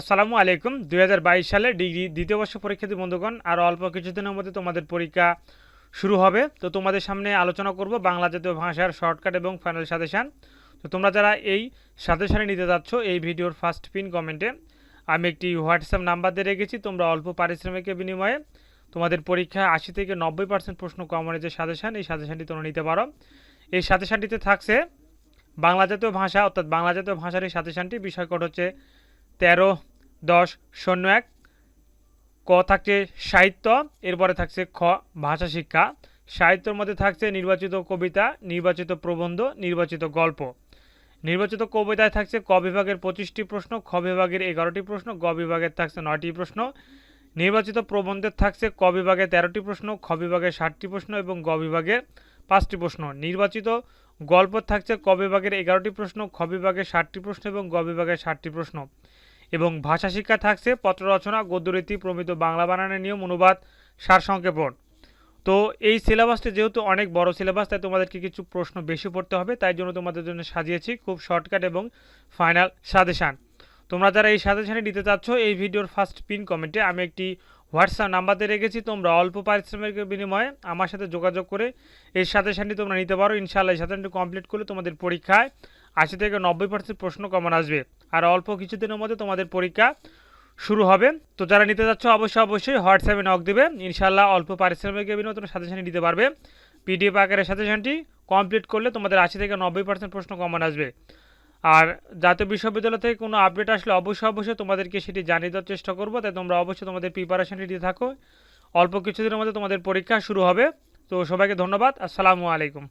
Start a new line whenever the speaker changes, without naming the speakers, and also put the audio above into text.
আসসালামু আলাইকুম। দু হাজার বাইশ সালে ডিগ্রি দ্বিতীয় বর্ষ পরীক্ষার্থী বন্ধুগণ, আর অল্প কিছুদিনের মধ্যে তোমাদের পরীক্ষা শুরু হবে। তো তোমাদের সামনে আলোচনা করব বাংলা জাতীয় ভাষার শর্টকাট এবং ফাইনাল সাজেশান। তো তোমরা যারা এই সাজেশানে নিতে যাচ্ছ, এই ভিডিওর ফার্স্ট পিন কমেন্টে, আমি একটি হোয়াটসঅ্যাপ নাম্বার দিয়ে রেখেছি, তোমরা অল্প পারিশ্রমিকের বিনিময়ে তোমাদের পরীক্ষা আশি থেকে নব্বই পার্সেন্ট প্রশ্ন কমনের যে সাজেশান, এই সাজেশানটি তোমরা নিতে পারো। এই সাজেশানটিতে থাকছে বাংলা জাতীয় ভাষা, অর্থাৎ বাংলা জাতীয় ভাষার এই সাজেশানটি। বিষয়কট হচ্ছে তেরো দশ, শূন্য এক। ক থাকছে সাহিত্য, এরপরে থাকছে খ, ভাষা শিক্ষা। সাহিত্যর মধ্যে থাকছে নির্বাচিত কবিতা, নির্বাচিত প্রবন্ধ, নির্বাচিত গল্প। নির্বাচিত কবিতায় থাকছে ক বিভাগের পঁচিশটি প্রশ্ন, খ বিভাগের এগারোটি প্রশ্ন, গ বিভাগের থাকছে নয়টি প্রশ্ন। নির্বাচিত প্রবন্ধের থাকছে ক বিভাগে তেরোটি প্রশ্ন, খ বিভাগে ষাটটি প্রশ্ন এবং গ বিভাগে পাঁচটি প্রশ্ন। নির্বাচিত গল্প থাকছে ক বিভাগের এগারোটি প্রশ্ন, খ বিভাগে ষাটটি প্রশ্ন এবং গ বিভাগে ষাটটি প্রশ্ন। এবং ভাষা শিক্ষা থাকছে পত্র রচনা গদ্যরীতি, প্রমিত বাংলা বানানের নিয়ম, অনুবাদ সারসংক্ষেপণ তো এই সিলেবাসটা যেহেতু অনেক বড় সিলেবাস, তাই তোমাদেরকে কিছু প্রশ্ন বেশি পড়তে হবে, তাই জন্য তোমাদের জন্য সাজিয়েছি খুব শর্টকাট এবং ফাইনাল সাজেশান। তোমরা যারা এই সাজেশানে নিতে চাচ্ছ, এই ভিডিওর ফার্স্ট পিন কমেন্টে আমি একটি হোয়াটসঅ্যাপ নাম্বার দিয়ে রেখেছি, তোমরা অল্প পারিশ্রমিকের বিনিময়ে আমার সাথে যোগাযোগ করে এই সাজেশানটি তোমরা নিতে পারো। ইনশাআল্লাহ এই সাজেশানটি কমপ্লিট করলে তোমাদের পরীক্ষায় আশি থেকে নব্বই পার্সেন্ট প্রশ্ন কমন আসবে। আর অল্প কিছুদিনের মধ্যে তোমাদের পরীক্ষা শুরু হবে। তো যারা নিতে যাচ্ছ, অবশ্যই অবশ্যই হোয়াটসঅ্যাপে নক দেবে। ইনশাল্লাহ অল্প পারিশ্রমিকের বিনিময়ে তোমরা সাজেশানটি নিতে পারবে। পিডিএফ আকারের সাজেশানটি কমপ্লিট করলে তোমাদের আশি থেকে নব্বই পার্সেন্ট প্রশ্ন কমন আসবে। আর জাতীয় বিশ্ববিদ্যালয় থেকে কোনো আপডেট আসলে অবশ্যই অবশ্যই তোমাদেরকে সেটি জানিয়ে দেওয়ার চেষ্টা করব। তাই তোমরা অবশ্যই তোমাদের প্রিপারেশানটি দিয়ে থাকো। অল্প কিছুদিনের মধ্যে তোমাদের পরীক্ষা শুরু হবে। তো সবাইকে ধন্যবাদ। আসসালামু আলাইকুম।